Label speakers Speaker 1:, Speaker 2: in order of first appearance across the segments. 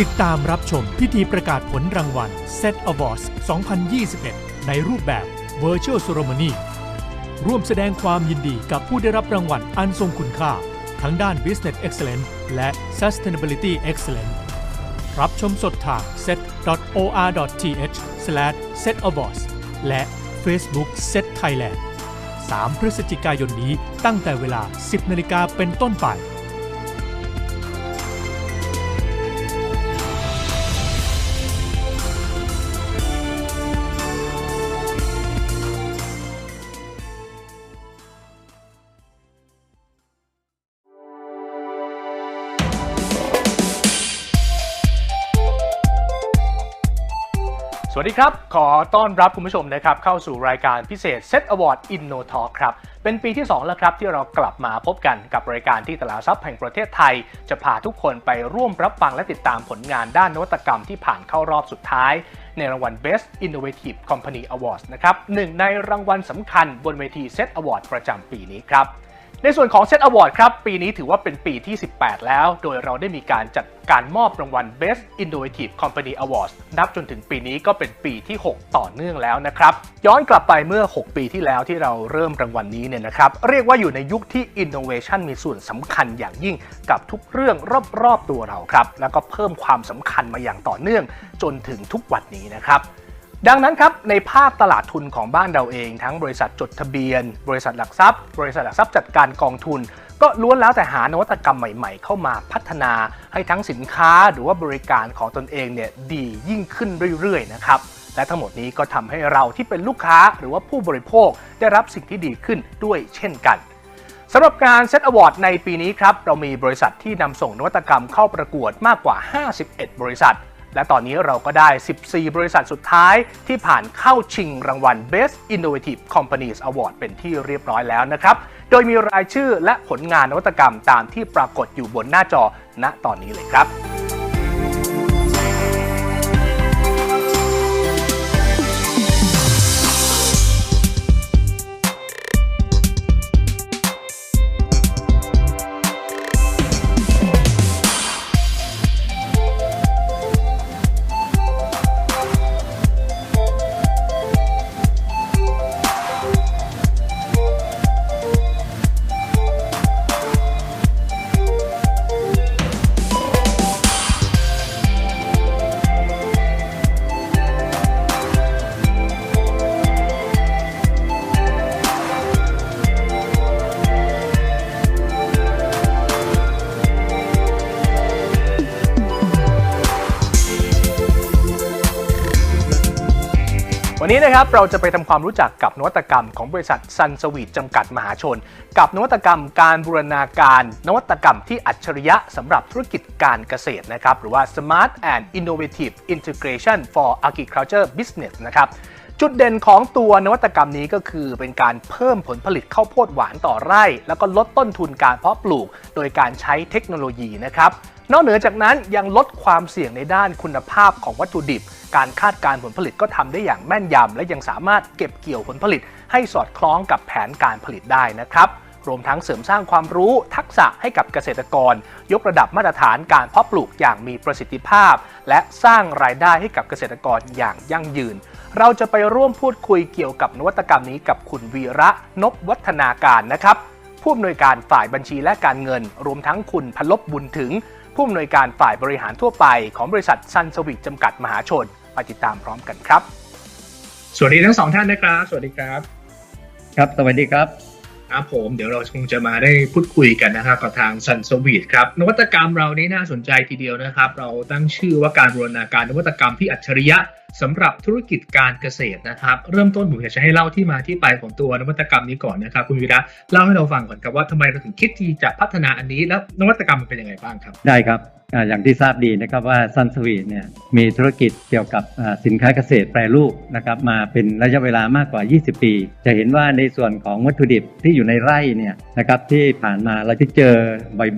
Speaker 1: ติดตามรับชมพิธีประกาศผลรางวัล Set Awards 2021 ในรูปแบบ Virtual Ceremony ร่วมแสดงความยินดีกับผู้ได้รับรางวัลอันทรงคุณค่า ทั้งด้าน Business Excellence และ Sustainability Excellence รับชมสดทาง set.or.th/setawards และ Facebook Set Thailand 3 พฤศจิกายนนี้ตั้งแต่เวลา 10นาฬิกาเป็นต้นไป
Speaker 2: วัสดีครับ ขอต้อนรับคุณผู้ชมนะครับเข้าสู่รายการพิเศษ Set Award Inno Talk ครับ เป็นปีที่ 2 แล้วครับ ที่เรากลับมาพบกันกับรายการที่ตลาดทรัพย์แห่งประเทศไทย จะพาทุกคนไปร่วมรับฟังและติดตามผลงานด้านนวัตกรรมที่ผ่านเข้ารอบสุดท้าย ในรางวัล Best Innovative Company Awards นะครับหนึ่งในรางวัลสำคัญบนเวที Set Award ประจำปีนี้ครับ ในส่วนของ Set Award ครับ ปีนี้ถือว่าเป็นปีที่ 18 แล้ว โดยเราได้มีการจัดการมอบรางวัล Best Innovative Company Awards นับจนถึงปีนี้ก็เป็นปีที่ 6 ต่อเนื่องแล้วนะครับ ย้อนกลับไปเมื่อ 6 ปีที่แล้วที่เราเริ่มรางวัลนี้เนี่ยนะครับ เรียกว่าอยู่ในยุคที่ Innovation มีส่วนสำคัญอย่างยิ่งกับทุกเรื่องรอบๆตัวเราครับ แล้วก็เพิ่มความสำคัญมาอย่างต่อเนื่องจนถึงทุกวันนี้นะครับ ดังนั้นครับในภาคตลาดทุนของบ้านเราเอง ทั้งบริษัทจดทะเบียน บริษัทหลักทรัพย์ บริษัทหลักทรัพย์จัดการกองทุน ก็ล้วนแล้วแต่หานวัตกรรมใหม่ๆ เข้ามาพัฒนาให้ทั้งสินค้าหรือว่าบริการของตนเองเนี่ยดียิ่งขึ้นเรื่อยๆนะครับและทั้งหมดนี้ก็ทำให้เราที่เป็นลูกค้าหรือว่าผู้บริโภคได้รับสิ่งที่ดีขึ้นด้วยเช่นกันสำหรับการเซตอวอร์ดในปีนี้ครับเรามีบริษัทที่นำส่งนวัตกรรมเข้าประกวดมากกว่า 51 บริษัท และตอนนี้เราก็ได้ 14 บริษัทสุดท้ายที่ผ่านเข้าชิงรางวัล Best Innovative Companies Award เป็นที่เรียบร้อยแล้วนะครับ โดยมีรายชื่อและผลงานนวัตกรรมตามที่ปรากฏอยู่บนหน้าจอณตอนนี้เลยครับ นนี้นะครับเราจะไปทำความรู้จักกับนวัตกรรมของบริษัทซันสวีทจำกัดมหาชน กับนวัตกรรมการบูรณาการ นวัตกรรมที่อัจฉริยะสำหรับธุรกิจการเกษตรนะครับหรือว่า Smart and Innovative Integration for Agriculture Business นะครับจุดเด่นของตัวนวัตกรรมนี้ก็คือเป็นการเพิ่มผลผลิตข้าวโพดหวานต่อไร่ แล้วก็ลดต้นทุนการเพาะปลูก โดยการใช้เทคโนโลยีนะครับนอกเหนือจากนั้นยังลดความเสี่ยงในด้านคุณภาพของวัตถุดิบ การคาดการผลผลิตก็ทำได้อย่างแม่นยำและยังสามารถเก็บเกี่ยวผลผลิต ให้สอดคล้องกับแผนการผลิตได้นะครับรวมทั้งเสริมสร้างความรู้ทักษะให้กับเกษตรกร ยกระดับมาตรฐานการเพาะปลูกอย่างมีประสิทธิภาพ และสร้างรายได้ให้กับเกษตรกรอย่างยั่งยืน เราจะไปร่วมพูดคุยเกี่ยวกับนวัตกรรมนี้กับคุณวีระนบวัฒนาการนะครับผู้อำนวยการฝ่ายบัญชีและการเงิน รวมทั้งคุณพลบบุญถึง ผู้อำนวยการฝ่ายบริหารทั่วไปของบริษัทซันสวิตจำกัดมหาชน ไปติดตามพร้อมกันครับ สวัสดีทั้งสองท่านนะครับ สวัสดีครับ
Speaker 3: ครับ สวัสดีครับ
Speaker 2: ครับผมเดี๋ยวเราคงจะมาได้พูดคุยกันนะครับกับทางซันสวีทครับนวัตกรรมเรานี้น่าสนใจทีเดียวนะครับ เราตั้งชื่อว่าการบูรณาการนวัตกรรมที่อัจฉริยะ สำหรับธุรกิจการเกษตรนะครับ เริ่มต้นผมอยากจะให้เล่าที่มาที่ไปของตัวนวัตกรรมนี้ก่อนนะครับคุณวีระเล่าให้เราฟังก่อนครับว่าทำไมเราถึงคิดที่จะพัฒนาอันนี้แล้วนวัตกรรมมันเป็นยังไงบ้างครับ
Speaker 3: ได้ครับอย่างที่ทราบดีนะครับว่าซันสวีเนี่ยมีธุรกิจเกี่ยวกับสินค้าเกษตรแปรรูปนะครับมาเป็นระยะเวลามากกว่า 20 ปี จะเห็นว่าในส่วนของวัตถุดิบที่อยู่ในไร่เนี่ยนะครับที่ผ่านมาเราที่เจอ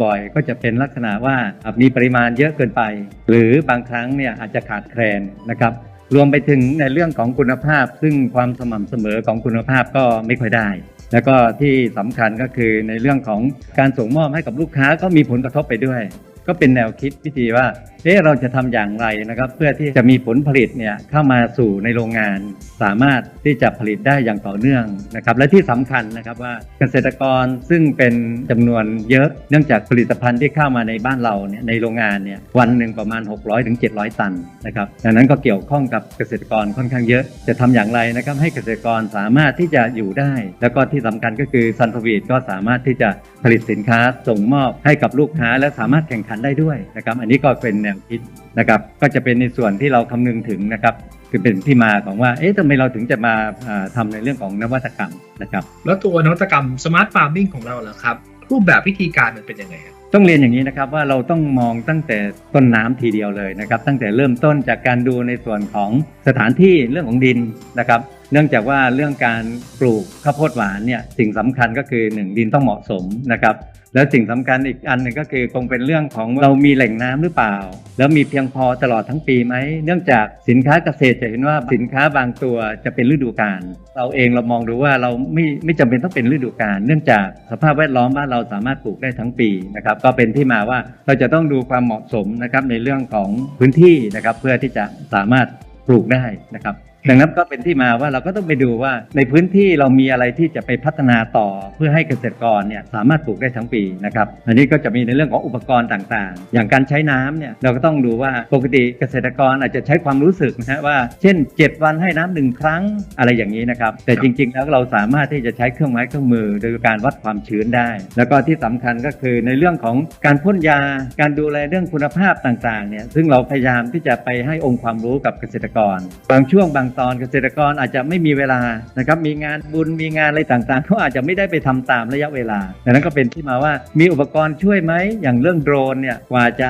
Speaker 3: บ่อยๆ ก็จะเป็นลักษณะว่ามีปริมาณเยอะเกินไป หรือบางครั้งเนี่ยอาจจะขาดแคลนนะครับรวมไปถึงในเรื่องของคุณภาพ ซึ่งความสม่ำเสมอของคุณภาพก็ไม่ค่อยได้ แล้วก็ที่สำคัญก็คือในเรื่องของการส่งมอบให้กับลูกค้าก็มีผลกระทบไปด้วย ก็เป็นแนวคิดวิธีว่า เอ๊ะเราจะทำอย่างไรนะครับ เพื่อที่จะมีผลผลิตเนี่ยเข้ามาสู่ในโรงงาน สามารถที่จะผลิตได้อย่างต่อเนื่องนะครับและที่สำคัญนะครับว่าเกษตรกรซึ่งเป็นจำนวนเยอะเนื่องจากผลิตภัณฑ์ที่เข้ามาในบ้านเราเนี่ยในโรงงานเนี่ยวันหนึ่งประมาณ 600ถึง700ตันนะครับดังนั้นก็เกี่ยวข้องกับเกษตรกรค่อนข้างเยอะ จะทำอย่างไรนะครับให้เกษตรกรสามารถที่จะอยู่ได้ แล้วก็ที่สำคัญก็คือซันทวีตก็สามารถที่จะผลิตสินค้าส่งมอบให้กับลูกค้าและสามารถแข่งขันได้ด้วยนะครับอันนี้ก็เป็นแนวคิดนะครับ ก็จะเป็นในส่วนที่เราคำนึงถึงนะครับคือเป็นที่มาของว่า เอ๊ะทำไมเราถึงจะมาอ่าทำในเรื่องของนวัตกรรมนะครับ
Speaker 4: แล้วตัวนวัตกรรมสมาร์ทฟาร์มิงของเราล่ะครับ รูปแบบวิธีการมันเป็นยังไงครับ
Speaker 3: ต้องเรียนอย่างนี้นะครับว่าเราต้องมองตั้งแต่ต้นน้ำทีเดียวเลยนะครับ ตั้งแต่เริ่มต้นจากการดูในส่วนของสถานที่เรื่องของดินนะครับ เนื่องจากว่าเรื่องการปลูกข้าวโพดหวานเนี่ยสิ่งสำคัญก็คือหนึ่งดินต้องเหมาะสมนะครับ แล้วสิ่งสำคัญอีกอันหนึ่งก็คือคงเป็นเรื่องของเรามีแหล่งน้ำหรือเปล่า แล้วมีเพียงพอตลอดทั้งปีไหม เนื่องจากสินค้าเกษตรจะเห็นว่าสินค้าบางตัวจะเป็นฤดูกาลเราเองเรามองดูว่าเราไม่ไม่จำเป็นต้องเป็นฤดูกาลเนื่องจากสภาพแวดล้อมบ้านเราสามารถปลูกได้ทั้งปีนะครับก็เป็นที่มาว่าเราจะต้องดูความเหมาะสมนะครับในเรื่องของพื้นที่นะครับเพื่อที่จะสามารถปลูกได้นะครับ ดังนั้นก็เป็นที่มาว่าเราก็ต้องไปดูว่าในพื้นที่เรามีอะไรที่จะไปพัฒนาต่อเพื่อให้เกษตรกรเนี่ยสามารถปลูกได้ทั้งปีนะครับอันนี้ก็จะมีในเรื่องของอุปกรณ์ต่างๆ อย่างการใช้น้ำเนี่ยเราก็ต้องดูว่าปกติเกษตรกรอาจจะใช้ความรู้สึกนะฮะว่า เช่น 7 วันให้น้ำหนึ่งครั้งอะไรอย่างนี้นะครับแต่จริงๆ แล้วเราสามารถที่จะใช้เครื่องไม้เครื่องมือ โดยการวัดความชื้นได้ แล้วก็ที่สำคัญก็คือในเรื่องของการพ่นยา การดูแลเรื่องคุณภาพต่างๆเนี่ยซึ่งเราพยายามที่จะไปให้องค์ความรู้กับเกษตรกร บางช่วงบางตอนเกษตรกรอาจจะไม่มีเวลานะครับมีงานบุญมีงานอะไรต่างๆเขาอาจจะไม่ได้ไปทำตามระยะเวลาดังนั้นก็เป็นที่มาว่ามีอุปกรณ์ช่วยไหมอย่างเรื่องโดรนเนี่ยกว่าจะ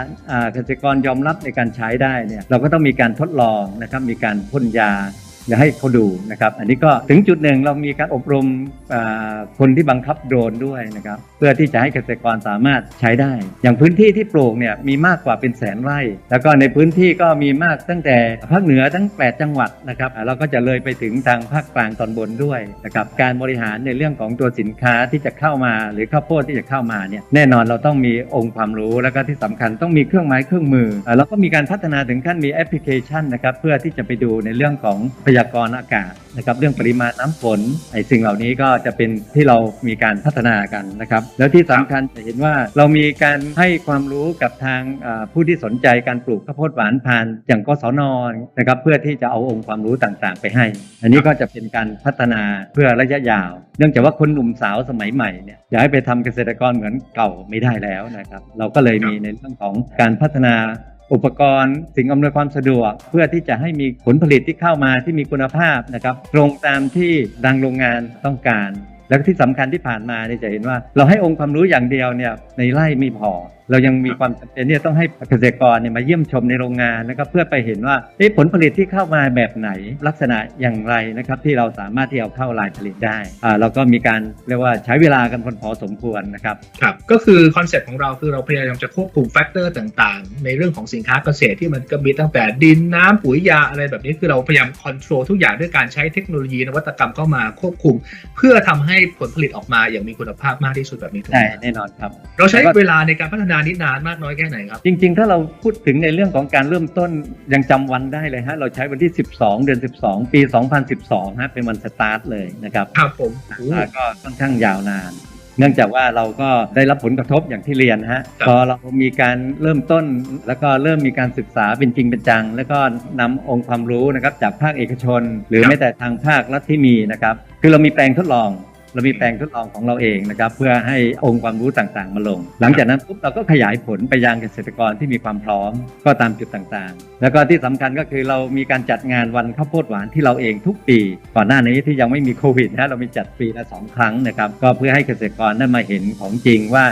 Speaker 3: เกษตรกรยอมรับในการใช้ได้เนี่ยเราก็ต้องมีการทดลองนะครับมีการพ่นยา อย่าให้เขาดูนะครับ อันนี้ก็ถึงจุดหนึ่งเรามีการอบรมคนที่บังคับโดรนด้วยนะครับ เพื่อที่จะให้เกษตรกรสามารถใช้ได้ อย่างพื้นที่ที่ปลูกเนี่ยมีมากกว่าเป็นแสนไร่ แล้วก็ในพื้นที่ก็มีมากตั้งแต่ภาคเหนือทั้ง 8 จังหวัดนะครับเราก็จะเลยไปถึงทางภาคกลางตอนบนด้วยนะครับการบริหารในเรื่องของตัวสินค้าที่จะเข้ามา หรือข้าวโพดที่จะเข้ามาเนี่ยแน่นอนเราต้องมีองค์ความรู้แล้วก็ที่สำคัญต้องมีเครื่องไม้เครื่องมืออ่าแล้วก็มีการพัฒนาถึงขั้นมีแอปพลิเคชันนะครับเพื่อที่จะไปดูในเรื่องของพยากรณ์อากาศนะครับเรื่องปริมาณน้ำฝนไอ้สิ่งเหล่านี้ก็จะเป็นที่เรามีการพัฒนากันนะครับ แล้วที่สำคัญจะเห็นว่าเรามีการให้ความรู้กับทางผู้ที่สนใจการปลูกข้าวโพดหวานผ่านอย่างกศนนะครับเพื่อที่จะเอาองค์ความรู้ต่างๆ ไปให้ อันนี้ก็จะเป็นการพัฒนาเพื่อระยะยาว เนื่องจากว่าคนหนุ่มสาวสมัยใหม่เนี่ยอยากให้ไปทำเกษตรกรเหมือนเก่าไม่ได้แล้วนะครับ เราก็เลยมีในเรื่องของการพัฒนา อุปกรณ์สิ่งอำนวยความสะดวก เพื่อที่จะให้มีผลผลิตที่เข้ามาที่มีคุณภาพนะครับตรงตามที่ดังโรงงานต้องการ แล้วที่สำคัญที่ผ่านมาเนี่ยจะเห็นว่า เราให้องค์ความรู้อย่างเดียวเนี่ยในไร่ไม่พอเรายังมีความจำเป็นที่จะต้องให้เกษตรกรเนี่ยมาเยี่ยมชมในโรงงานนะครับเพื่อไปเห็นว่าเอ๊ะผลผลิตที่เข้ามาแบบไหนลักษณะอย่างไรนะครับที่เราสามารถที่เอาเข้าลายผลิตได้อ่าเราก็มีการเรียกว่าใช้เวลากันพอสมควรนะครับ
Speaker 4: ครับก็คือคอนเซ็ปต์ของเราคือเราพยายามจะควบคุมแฟกเตอร์ต่างๆ ในเรื่องของสินค้าเกษตรที่มันก็มีตั้งแต่ดินน้ำปุ๋ยยาอะไรแบบนี้คือเราพยายามคอนโทรลทุกอย่างด้วยการใช้เทคโนโลยีนวัตกรรมเข้ามาควบคุม เพื่อทำให้ผลผลิตออกมาอย่างมีคุณภาพมากที่สุดแบบนี้ถูกไห
Speaker 3: ใช่
Speaker 4: ม
Speaker 3: แน่นอนครับ
Speaker 4: เราใช้เวลาในการพัฒนานี้นานมากน้อยแค่ไหนครับ
Speaker 3: จริง ๆ ถ้าเราพูดถึงในเรื่องของการเริ่มต้นยังจำวันได้เลยฮะเราใช้วันที่ 12 เดือน 12 ปี 2012 ฮะเป็นวันสตาร์ทเลยนะครับ
Speaker 4: ครับผมโอ้
Speaker 3: อ่าก็ค่อนข้างยาวนานเนื่องจากว่าเราก็ได้รับผลกระทบอย่างที่เรียนฮะ
Speaker 4: ครับ
Speaker 3: พอเรามีการเริ่มต้น แล้วก็เริ่มมีการศึกษาเป็นจริงเป็นจัง แล้วก็นำองค์ความรู้นะครับจากภาคเอกชน หรือแม้แต่ทางภาครัฐที่มีนะครับคือเรามีแปลงทดลอง เรามีแปลงทดลองของเราเองนะครับเพื่อให้องค์ความรู้ต่างๆ มาลง หลังจากนั้นปุ๊บเราก็ขยายผลไปยังเกษตรกรที่มีความพร้อมก็ตามจุดต่างๆ แล้วก็ที่สำคัญก็คือเรามีการจัดงานวันข้าวโพดหวานที่เราเองทุกปี ก่อนหน้านี้ที่ยังไม่มีโควิดนะเรามีจัดปีละสองครั้งนะครับก็เพื่อให้เกษตรกรได้มาเห็นของจริงว่า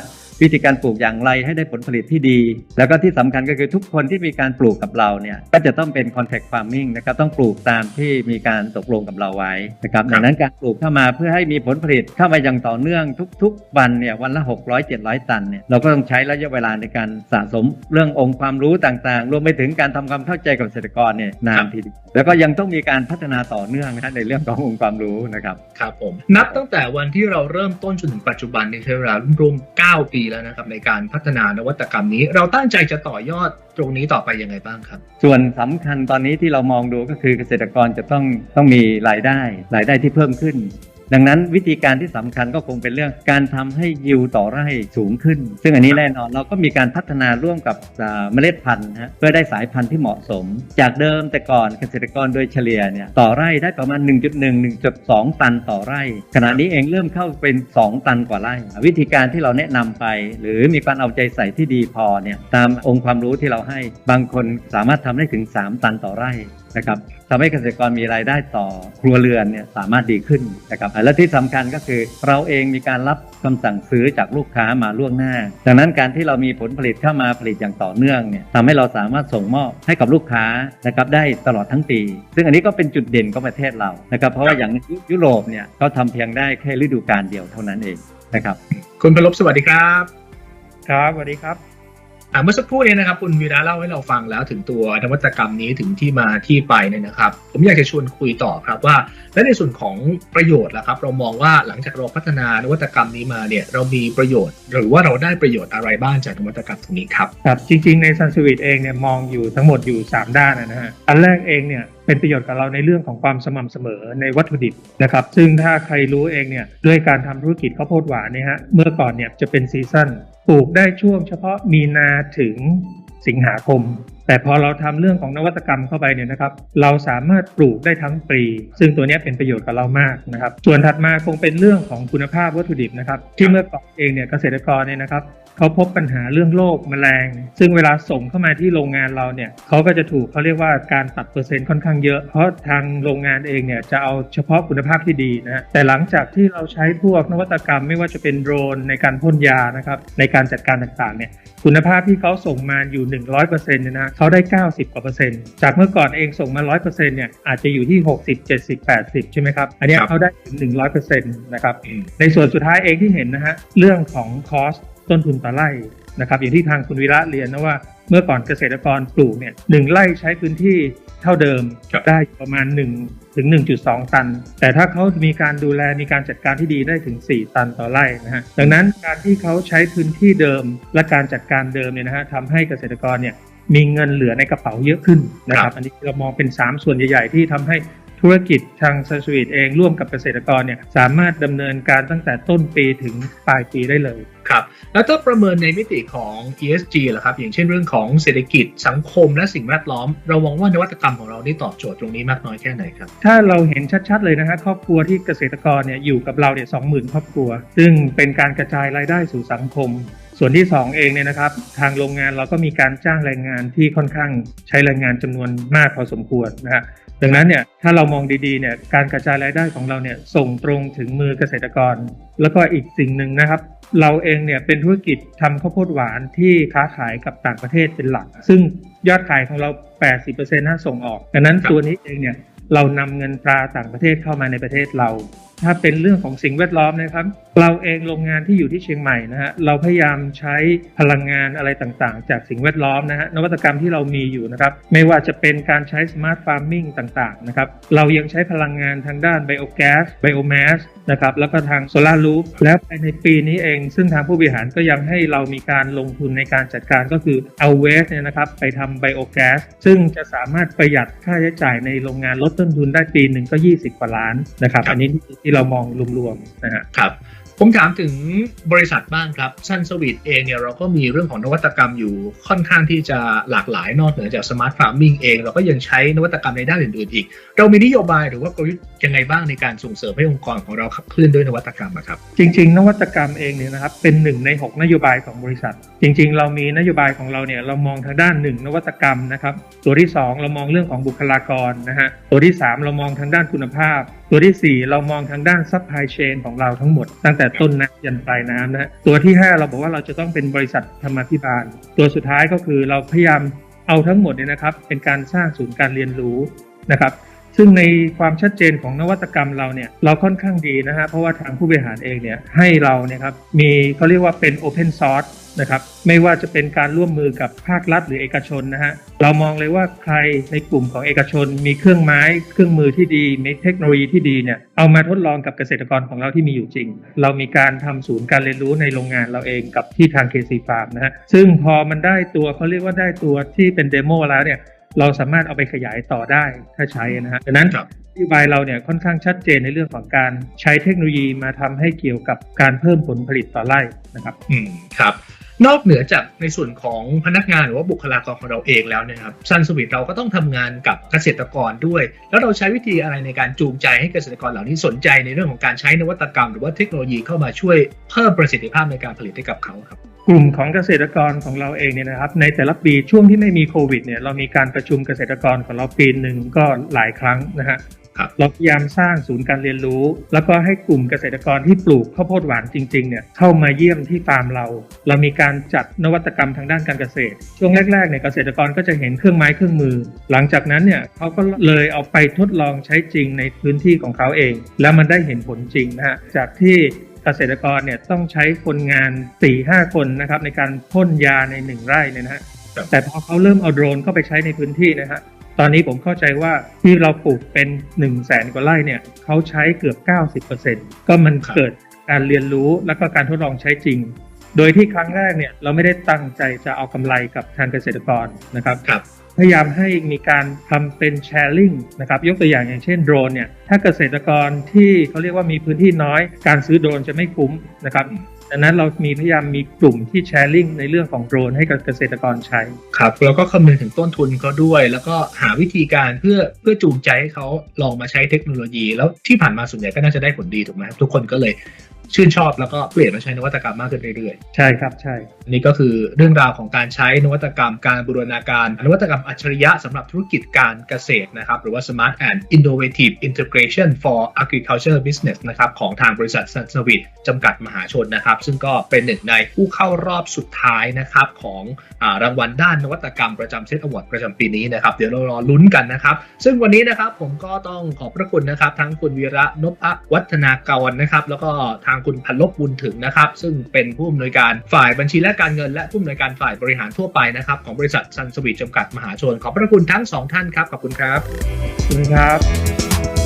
Speaker 3: วิธีการปลูกอย่างไรให้ได้ผลผลิตที่ดี แล้วก็ที่สำคัญก็คือทุกคนที่มีการปลูกกับเราเนี่ยก็จะต้องเป็น contact farming นะครับต้องปลูกตามที่มีการตกลงกับเราไว้นะครับ
Speaker 4: ครับ
Speaker 3: ดังนั้นการปลูกเข้ามาเพื่อให้มีผลผลิตเข้ามาอย่างต่อเนื่องทุก ๆ วันเนี่ยวันละ 600 700 ตันเนี่ยเราก็ต้องใช้ระยะเวลาในการสะสมเรื่ององค์ความรู้ต่างๆ รวมไปถึงการทำความเข้าใจกับเกษตรกรเนี่ยนานทีเดียวแล้วก็ยังต้องมีการพัฒนาต่อเนื่องนะฮะในเรื่องขององค์ความรู้นะครับ
Speaker 4: ครับผมนับตั้งแต่วันที่เราเริ่มต้นจนถึงปัจจุบันนี่ใช้เวลารวมๆ9ปีแล้วนะครับในการพัฒนานวัตกรรมนี้ เราตั้งใจจะต่อยอดตรงนี้ต่อไปยังไงบ้างครับ
Speaker 3: ส่วนสำคัญตอนนี้ที่เรามองดูก็คือเกษตรกรจะต้องต้องมีรายได้ รายได้ที่เพิ่มขึ้น ดังนั้นวิธีการที่สำคัญก็คงเป็นเรื่องการทำให้ยิวต่อไร่สูงขึ้น ซึ่งอันนี้แน่นอนเราก็มีการพัฒนาร่วมกับเมล็ดพันธุ์ฮะเพื่อได้สายพันธุ์ที่เหมาะสม จากเดิมแต่ก่อนเกษตรกรโดยเฉลี่ยเนี่ยต่อไร่ได้ประมาณ 1.1 1.2 ตันต่อไร่ ขณะนี้เองเริ่มเข้าเป็น 2 ตันกว่าไร่ วิธีการที่เราแนะนำไป หรือมีการเอาใจใส่ที่ดีพอเนี่ยตามองค์ความรู้ที่เราให้บางคนสามารถทำได้ถึง 3 ตันต่อไร่ นะครับทำให้เกษตรกรมีรายได้ต่อครัวเรือนเนี่ยสามารถดีขึ้นนะครับและที่สำคัญก็คือเราเองมีการรับคำสั่งซื้อจากลูกค้ามาล่วงหน้า ดังนั้นการที่เรามีผลผลิตเข้ามาผลิตอย่างต่อเนื่องเนี่ยทำให้เราสามารถส่งมอบให้กับลูกค้านะครับได้ตลอดทั้งปี ซึ่งอันนี้ก็เป็นจุดเด่นของประเทศเรานะครับเพราะว่าอย่างยุยุโรปเนี่ยเขาทำเพียงได้แค่ฤดูกาลเดียวเท่านั้นเองนะครับ
Speaker 4: คุณพลบสวัสดีครับ
Speaker 5: ครับสวัสดีครับ
Speaker 4: อ่า เมื่อสักครู่นี้นะครับคุณวีระเล่าให้เราฟังแล้วถึงตัวนวัตกรรมนี้ถึงที่มาที่ไปเนี่ยนะครับ ผมอยากจะชวนคุยต่อครับว่า และในส่วนของประโยชน์ล่ะครับ เรามองว่าหลังจากเราพัฒนานวัตกรรมนี้มาเนี่ยเรามีประโยชน์ หรือว่าเราได้ประโยชน์อะไรบ้างจากนวัตกรรมตรงนี้ครับ
Speaker 5: ครับจริงๆในซันสวิตเองเนี่ยมองอยู่ทั้งหมดอยู่ 3 ด้านนะฮะอันแรกเองเนี่ยเป็นประโยชน์กับเราในเรื่องของความสม่ำเสมอในวัตถุดิบนะครับซึ่งถ้าใครรู้เองเนี่ยด้วยการทำธุรกิจข้าวโพดหวานเนี่ยฮะเมื่อก่อนเนี่ยจะเป็นซีซั่น ปลูกได้ช่วงเฉพาะมีนาถึงสิงหาคมแต่พอเราทำเรื่องของนวัตกรรมเข้าไปเนี่ยนะครับ เราสามารถปลูกได้ทั้งปี ซึ่งตัวนี้เป็นประโยชน์กับเรามากนะครับ ส่วนถัดมาคงเป็นเรื่องของคุณภาพวัตถุดิบนะครับ ที่เมื่อก่อนเองเนี่ยเกษตรกรเนี่ยนะครับเขาพบปัญหาเรื่องโรคแมลง ซึ่งเวลาส่งเข้ามาที่โรงงานเราเนี่ยเขาก็จะถูกเขาเรียกว่าการตัดเปอร์เซ็นต์ค่อนข้างเยอะ เพราะทางโรงงานเองเนี่ยจะเอาเฉพาะคุณภาพที่ดีนะฮะแต่หลังจากที่เราใช้พวกนวัตกรรม ไม่ว่าจะเป็นโดรนในการพ่นยานะครับในการจัดการต่างๆเนี่ยคุณภาพที่เขาส่งมาอยู่ 100%เนี่ยนะเขาได้ 90 กว่าเปอร์เซ็นต์จากเมื่อก่อนเองส่งมา 100%เนี่ยอาจจะอยู่ที่ 60 70 80 ใช่ไหมครับ อันเนี้ย
Speaker 4: ครับ
Speaker 5: เขาได้ถึง 100%นะครับ
Speaker 4: อืม
Speaker 5: ในส่วนสุดท้ายเองที่เห็นนะฮะเรื่องของคอสต้นทุนต่อไร่นะครับอย่างที่ทางคุณวีระเรียนนะว่าเมื่อก่อนเกษตรกรปลูกเนี่ยหนึ่งไร่ใช้พื้นที่เท่าเดิม
Speaker 4: ครับ
Speaker 5: ได้ประมาณ 1 ถึง 1.2 ตัน แต่ถ้าเขามีการดูแลมีการจัดการที่ดีได้ถึง 4 ตันต่อไร่นะฮะดังนั้นการที่เขาใช้พื้นที่เดิมและการจัดการเดิมเนี่ยนะฮะทำให้เกษตรกรเนี่ย มีเงินเหลือในกระเป๋าเยอะขึ้นนะค
Speaker 4: ครั
Speaker 5: รับบอันนี้เรามองเป็น 3 ส่วนใหญ่ ๆ ที่ทำให้ธุรกิจทางซันสวีทเองร่วมกับเกษตรกรเนี่ยสามารถดำเนินการตั้งแต่ต้นปีถึงปลายปีได้เลย
Speaker 4: ครับแล้วถ้าประเมินในมิติของ ESG ล่ะครับ อย่างเช่นเรื่องของเศรษฐกิจสังคมและสิ่งแวดล้อม เรามองว่านวัตกรรมของเรานี่ตอบโจทย์ตรงนี้มากน้อยแค่ไหนครับ
Speaker 5: ถ้าเราเห็นชัดๆเลยนะฮะครอบครัวที่เกษตรกรเนี่ยอยู่กับเราเนี่ยสองหมื่นครอบครัว ซึ่งเป็นการกระจายรายได้สู่สังคม ส่วนที่ 2 เองเนี่ยนะครับ ทางโรงงานเราก็มีการจ้างแรงงานที่ค่อนข้างใช้แรงงานจำนวนมากพอสมควรนะฮะดังนั้นเนี่ยถ้าเรามองดีๆเนี่ยการกระจายรายได้ของเราเนี่ยส่งตรงถึงมือเกษตรกร แล้วก็อีกสิ่งหนึ่งนะครับ เราเองเนี่ยเป็นธุรกิจทำข้าวโพดหวานที่ค้าขายกับต่างประเทศเป็นหลัก ซึ่งยอดขายของเรา 80%น่าส่งออกดังนั้นตัวนี้เองเนี่ยเรานำเงินตราต่างประเทศเข้ามาในประเทศเรา ถ้าเป็นเรื่องของสิ่งแวดล้อมนะครับ เราเองโรงงานที่อยู่ที่เชียงใหม่นะฮะเราพยายามใช้พลังงานอะไรต่างๆ จากสิ่งแวดล้อมนะฮะนวัตกรรมที่เรามีอยู่นะครับไม่ว่าจะเป็นการใช้สมาร์ทฟาร์มิงต่างๆนะครับเรายังใช้พลังงานทางด้านไบโอแก๊สไบโอแมสนะครับแล้วก็ทางโซลารูฟแล้วภายในปีนี้เอง ซึ่งทางผู้บริหารก็ยังให้เรามีการลงทุนในการจัดการก็คือเอาเวสเนี่ยนะครับไปทำไบโอแก๊สซึ่งจะสามารถประหยัดค่าใช้จ่ายในโรงงานลดต้นทุนได้ปีหนึ่งก็ 20 กว่าล้านนะครับ
Speaker 4: รบ
Speaker 5: อันนี้ที่เรามองรวมๆนะฮะ
Speaker 4: ครับผมถามถึงบริษัทบ้างครับซันสวีทเองเนี่ยเราก็มีเรื่องของนวัตกรรมอยู่ค่อนข้างที่จะหลากหลายนอกเหนือจากสมาร์ทฟาร์มิงเอง เราก็ยังใช้นวัตกรรมในด้านอื่นๆอีก เรามีนโยบายหรือว่ากลยุทธ์ยังไงบ้างในการส่งเสริมให้องค์กรของเราขับเคลื่อนด้วยนวัตกรรมอะครับ
Speaker 5: จริง ๆ นวัตกรรมเองเนี่ยนะครับเป็นหนึ่งใน 6 นโยบายของบริษัท จริง ๆ เรามีนโยบายของเราเนี่ยเรามองทางด้านหนึ่งนวัตกรรมนะครับตัวที่ 2 เรามองเรื่องของบุคลากรนะฮะตัวที่ 3 เรามองทางด้านคุณภาพ ตัวทีสี่ 4 เรามองทางด้านซัพพลายเชนของเราทั้งหมด ตั้งแต่ต้นน้ำยันปลายน้ำนะฮะตัวที่ 5 เราบอกว่าเราจะต้องเป็นบริษัทธรรมาภิบาล ตัวสุดท้ายก็คือเราพยายามเอาทั้งหมดเนี่ยนะครับ เป็นการสร้างศูนย์การเรียนรู้นะครับซึ่งในความชัดเจนของนวัตกรรมเราเนี่ยเราค่อนข้างดีนะฮะเพราะว่าทางผู้บริหารเองเนี่ยให้เราเนี่ยครับมีเขาเรียกว่าเป็น Open Source นะครับไม่ว่าจะเป็นการร่วมมือกับภาครัฐหรือเอกชนนะฮะเรามองเลยว่าใครในกลุ่มของเอกชน มีเครื่องไม้ เครื่องมือที่ดีมีเทคโนโลยีที่ดีเนี่ยเอามาทดลองกับเกษตรกรของเราที่มีอยู่จริง เรามีการทำศูนย์การเรียนรู้ในโรงงานเราเองกับที่ทาง KC Farm นะฮะซึ่งพอมันได้ตัวเขาเรียกว่าได้ตัวที่เป็นเดโมแล้วเนี่ยเราสามารถเอาไปขยายต่อได้ถ้าใช้นะฮะดังนั้น
Speaker 4: ครับ
Speaker 5: นโยบายเราเนี่ยค่อนข้างชัดเจนในเรื่องของการใช้เทคโนโลยีมาทำให้เกี่ยวกับการเพิ่มผลผลิตต่อไร่นะครับ
Speaker 4: อืมครับ นอกเหนือจากในส่วนของพนักงานหรือว่าบุคลากรของเราเองแล้วเนยครับซันสวิตเราก็ต้องทำงานกับเกษตรกรด้วย แล้วเราใช้วิธีอะไรในการจูงใจให้เกษตรกรเหล่านี้สนใจในเรื่องของการใช้นวัตกรรม หรือว่าเทคโนโลยีเข้ามาช่วยเพิ่มประสิทธิภาพในการผลิตให้กับเขาครับ
Speaker 5: กลุ่มของเกษตรกรของเราเองเนี่ยนะครับในแต่ละปีช่วงที่ไม่มีโควิดเนี่ยเรามีการประชุมเกษตรกรของเราปีหนึ่งก็หลายครั้งนะฮะ เราพยายามสร้างศูนย์การเรียนรู้ แล้วก็ให้กลุ่มเกษตรกรที่ปลูกข้าวโพดหวานจริงๆเนี่ยเข้ามาเยี่ยมที่ฟาร์มเรา เรามีการจัดนวัตกรรมทางด้านการเกษตร ช่วงแรกๆเนี่ยเกษตรกรก็จะเห็นเครื่องไม้เครื่องมือ หลังจากนั้นเนี่ยเขาก็เลยเอาไปทดลองใช้จริงในพื้นที่ของเขาเอง แล้วมันได้เห็นผลจริงนะฮะจากที่เกษตรกรเนี่ยต้องใช้คนงาน 4-5 คนนะครับในการพ่นยาในหนึ่งไร่เนี่ยนะฮะ
Speaker 4: ครับ
Speaker 5: แต่พอเขาเริ่มเอาโดรนเข้าไปใช้ในพื้นที่นะฮะ ตอนนี้ผมเข้าใจว่าที่เราปลูกเป็น1 0 0 0 0แสนกว่าไร่เนี่ยเขาใช้เกือบ 90%ก็มันเกิดการเรียนรู้แล้วก็การทดลองใช้จริง โดยที่ครั้งแรกเนี่ยเราไม่ได้ตั้งใจจะเอากำไรกับทางเกษตรกรนะครับ
Speaker 4: ครับ
Speaker 5: พยายามให้มีการทำเป็นแชร์ลิงนะครับยกตัวอย่างอย่างเช่นโดรนเนี่ยถ้าเกษตรกรที่เขาเรียกว่ามีพื้นที่น้อย การซื้อโดรนจะไม่คุ้มนะครับ ดังนั้นเรามีพยายามมีกลุ่มที่แชร์ลิงในเรื่องของโดรนให้กับเกษตรกรใช้
Speaker 4: ครับแล้วก็คำนึงถึงต้นทุนเขาด้วย แล้วก็หาวิธีการเพื่อเพื่อจูงใจให้เขาลองมาใช้เทคโนโลยี แล้วที่ผ่านมาส่วนใหญ่ก็น่าจะได้ผลดีถูกไหมครับทุกคนก็เลย ชื่นชอบแล้วก็เปลี่ยนมาใช้นวัตกรรมมากขึ้นเรื่อยๆ
Speaker 5: ใช่ครับใช่
Speaker 4: อันนี้ก็คือเรื่องราวของการใช้นวัตกรรมการบูรณาการ นวัตกรรมอัจฉริยะสำหรับธุรกิจการเกษตรนะครับ หรือว่า Smart and Innovative Integration for Agriculture Business นะครับของทางบริษัทสันสวิตจำกัดมหาชนนะครับ ซึ่งก็เป็นหนึ่งในผู้เข้ารอบสุดท้ายนะครับของอารางวัลด้านนวัตกรรมประจำเซตอวอร์ดประจำปีนี้นะครับเดี๋ยวเรารอลุ้นกันนะครับ ซึ่งวันนี้นะครับผมก็ต้องขอบพระคุณนะครับ ทั้งคุณวีระนพวัฒนากรนะครับ แล้วก็ทางคุณพันลบบุญถึงนะครับ ซึ่งเป็นผู้อำนวยการฝ่ายบัญชีและการเงิน และผู้อำนวยการฝ่ายบริหารทั่วไปนะครับของบริษัทซันสวีทจำกัดมหาชน ขอบพระคุณทั้งสองท่านครับ ขอบคุณครับ
Speaker 5: ขอบคุณครับ